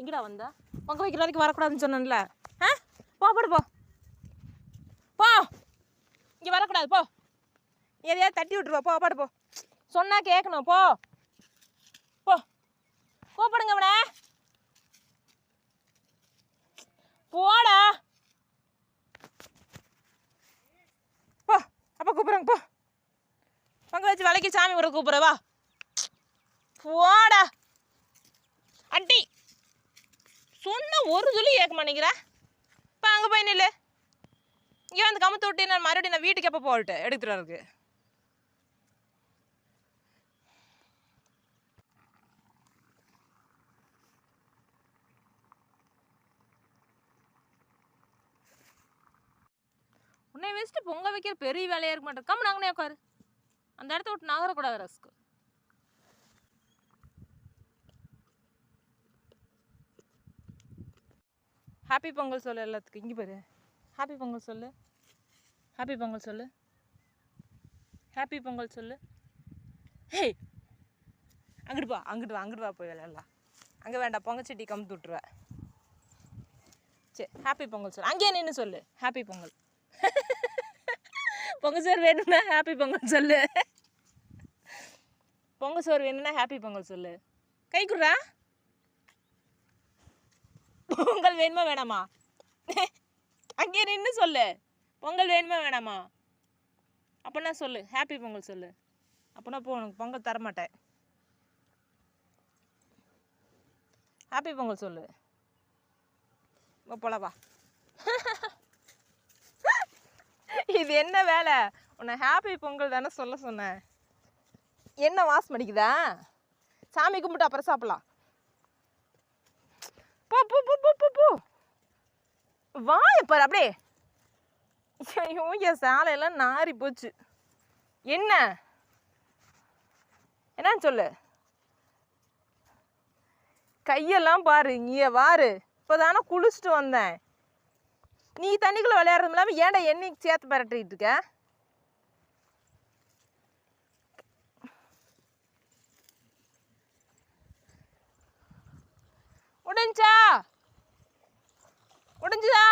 எங்கடா வந்தா? பொங்க வைக்கிற வரைக்கும் வரக்கூடாதுன்னு சொன்னேன்ல. ஆ? போ போடு போ. போ. இங்கே வரக்கூடாது போ. எதையாவது தட்டி விட்டுருவா போ பாடு போ. சொன்னால் கேட்கணும் போ. போ. கூப்பிடுங்க அவனை. போடா. போ அப்பா கூப்பிட்றங்க போ. பொங்க வச்சு விலைக்கு சாமி கூட கூப்பிட்றவா போடா. அட்டி சொன்ன ஒரு துளி கேட்க மாட்டேங்கிறா. இப்போ அங்கே போய் நில்லு. இங்கே வந்து கமுத்து விட்டு நான் மறுபடியும் நான் வீட்டுக்கு எப்போ போகட்டு? எடுத்துட்டு வரதுக்கு. உன்னை வச்சுட்டு பொங்க வைக்கிற பெரிய வேலையாக இருக்க மாட்டேன். கம்மு நாங்கனே உட்காரு அந்த இடத்த விட்டு நகரக்கூடாது ரஸ்க்கு. ஹாப்பி பொங்கல் சொல்லு எல்லாத்துக்கும் இங்கே பாரு. ஹாப்பி பொங்கல் சொல்லு ஹாப்பி பொங்கல் சொல்லு ஹாப்பி பொங்கல் சொல்லு ஹே அங்கிட்டு வா அங்கிட்டு வா அங்கிட்டு வா போய் விளையாடலாம். அங்கே வேண்டாம் பொங்கச்சட்டி கம்பு விட்ருவேன் சரி ஹாப்பி பொங்கல் சொல்லு அங்கேயே நின்று சொல்லு. ஹாப்பி பொங்கல் பொங்கல் சோறு வேணும்னா ஹாப்பி பொங்கல் சொல்லு பொங்கல் சோறு வேணும்னா ஹாப்பி பொங்கல் சொல்லு கை குடுறா. பொங்கல் வேணுமா வேணாமா? அங்கே நின்று சொல்லு. பொங்கல் வேணுமா வேணாமா? அப்போனா சொல்லு. ஹாப்பி பொங்கல் சொல்லு. அப்போனா போ உனக்கு பொங்கல் தரமாட்டேன். ஹாப்பி பொங்கல் சொல்லு. போலவா இது என்ன வேலை? உன்னை ஹாப்பி பொங்கல் தானே சொல்ல சொன்னேன். என்ன வாசம் அடிக்குதா? சாமி கும்பிட்டு அப்புறம் சாப்பிட்லாம். போ போ போ போ போ போ. வாய பாரு அப்படியே. ஐயோ என் சாலையெல்லாம் நாறி போச்சு. என்ன? என்னன்னு சொல்லு. கையெல்லாம் பாரு இங்கே வாரு. இப்போ தானே குளிச்சுட்டு வந்தேன். நீ தண்ணிக்குள்ளே விளையாடுறது இல்லாமல் ஏன்டா என்னைக்கு சேர்த்து பரட்டிட்டு இருக்க? உடைஞ்சா? உடைஞ்சுதா?